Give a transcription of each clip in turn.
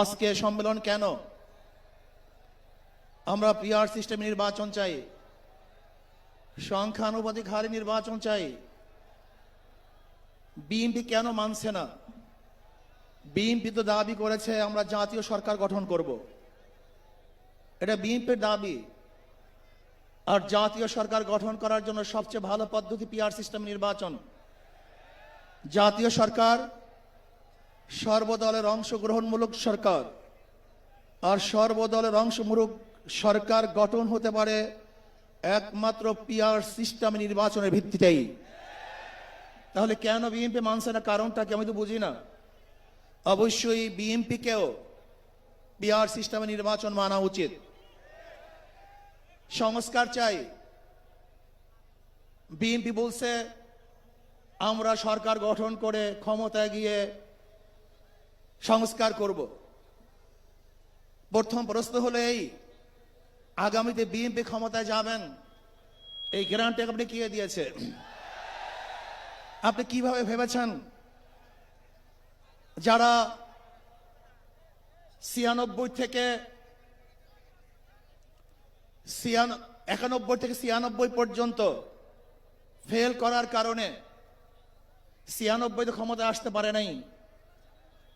আজকে সম্মেলন কেন? আমরা পিআর সিস্টেম নির্বাচন চাই। সংখ্যানুপাতিক হারে নির্বাচন চাই। বিএনপি কেন মানছে না? বিএনপি তো দাবি করেছে, আমরা জাতীয় সরকার গঠন করব। এটা বিএনপির দাবি। আর জাতীয় সরকার গঠন করার জন্য সবচেয়ে ভালো পদ্ধতি পিআর সিস্টেম নির্বাচন। জাতীয় সরকার সর্বদলের অংশগ্রহণমূলক সরকার আর সর্বদলের অংশমূলক সরকার গঠন হতে পারে একমাত্র পিআর সিস্টেম নির্বাচনের ভিত্তিতেই। তাহলে কেন বিএনপি মানছে না? কারণটা কি আমি তো বুঝি না। অবশ্যই বিএনপিকেও পিআর সিস্টেমে নির্বাচন মানা উচিত। সংস্কার চাই। বিএনপি বলছে, আমরা সরকার গঠন করে ক্ষমতায় গিয়ে সংস্কার করব। প্রথম প্রশ্ন হলো এই, আগামীতে বিএনপি ক্ষমতায় যাবেন? এই গ্যারান্টি আপনি কে দিয়েছে? আপনি কীভাবে ভেবেছেন? যারা ছিয়ানব্বই থেকে একানব্বই থেকে ছিয়ানব্বই পর্যন্ত ফেল করার কারণে ছিয়ানব্বইতে ক্ষমতা আসতে পারে নাই।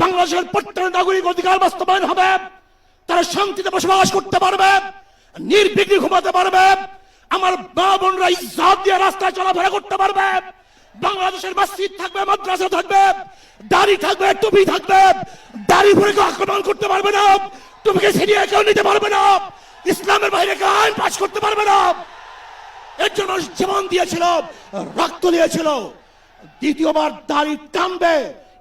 বাংলাদেশের প্রত্যেক নাগরিক অধিকার বাস্তবায়ন হবে। তারা শান্তিতে বসবাস করতে পারবে, নির্বিঘ্নে ঘুমাতে পারবে। আমার মা বোনরা ইজ্জত দিয়ে রাস্তায় চলাফেরা করতে পারবে। বাংলাদেশের মসজিদ থাকবে, মাদ্রাসা থাকবে, দাড়ি থাকবে, টুপি থাকবে। দাড়ি পরে কেউ আক্রমণ করতে পারবে না। টুপিকে ছিনিয়ে কেউ নিতে পারবে না। ইসলামের বাইরে কেউ আইন পাস করতে পারবে না। এর জন্য জীবন দিয়েছিল, রক্ত দিয়েছিল। দ্বিতীয়বার দাড়ি টানবে।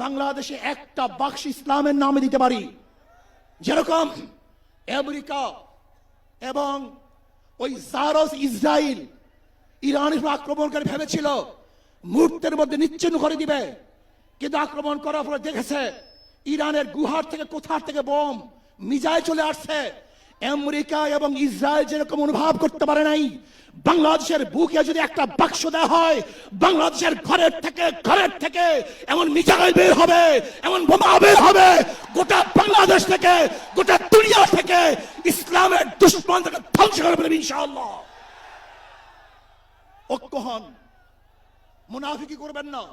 বাংলাদেশে একটা বাক্স ইসলামের নামে দিতে পারি। যেরকম আমেরিকা এবং ওই জারস ইসরায়েল ইরানের আক্রমণকারী ভেবেছিল, মুহূর্তের মধ্যে নিচ্ছিন্ন করে দিবে। কিন্তু আক্রমণ করার পরে দেখেছে, ইরানের গুহার থেকে কোথার থেকে বোম মিজায় চলে আসছে আমেরিকা এবং ইসরায়েল যেরকম অনুভব করতে পারে নাই, বাংলাদেশের বুকে যদি একটা বাক্স দেওয়া হয়, বাংলাদেশের ঘরের থেকে ঘরের থেকে এমন মিজাইল বের হবে, এমন বোমা বের হবে, গোটা বাংলাদেশ থেকে, গোটা দুনিয়া থেকে ইসলামের দুশ্মন থেকে ধ্বংস করে ফেলবে ইনশাআল্লাহ। ঐক্য হন মুনাফিকি করবেন না।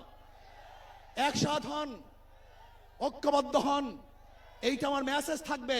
একসাথ হন, ঐক্যবদ্ধ হন, এইটা আমার মেসেজ থাকবে।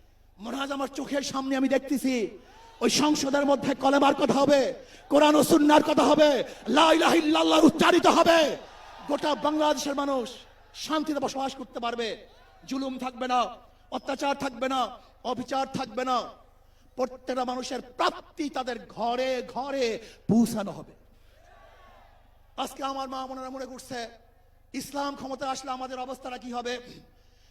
মনে হয় আমার চোখের সামনে আমি দেখতেছি, ওই সংসদের মধ্যে কলেমার কথা হবে, কোরআন ও সুন্নার কথা হবে, লা ইলাহা ইল্লাল্লাহ উচ্চারিত হবে। গোটা বাংলাদেশের মানুষ শান্তিতে বসবাস করতে পারবে। জুলুম থাকবে না, অত্যাচার থাকবে না, অবিচার থাকবে না। প্রত্যেকটা মানুষের প্রাপ্তি তাদের ঘরে ঘরে পৌঁছানো হবে। আজকে আমার মা মনেরা মনে করছে, ইসলাম ক্ষমতা আসলে আমাদের অবস্থাটা কি হবে?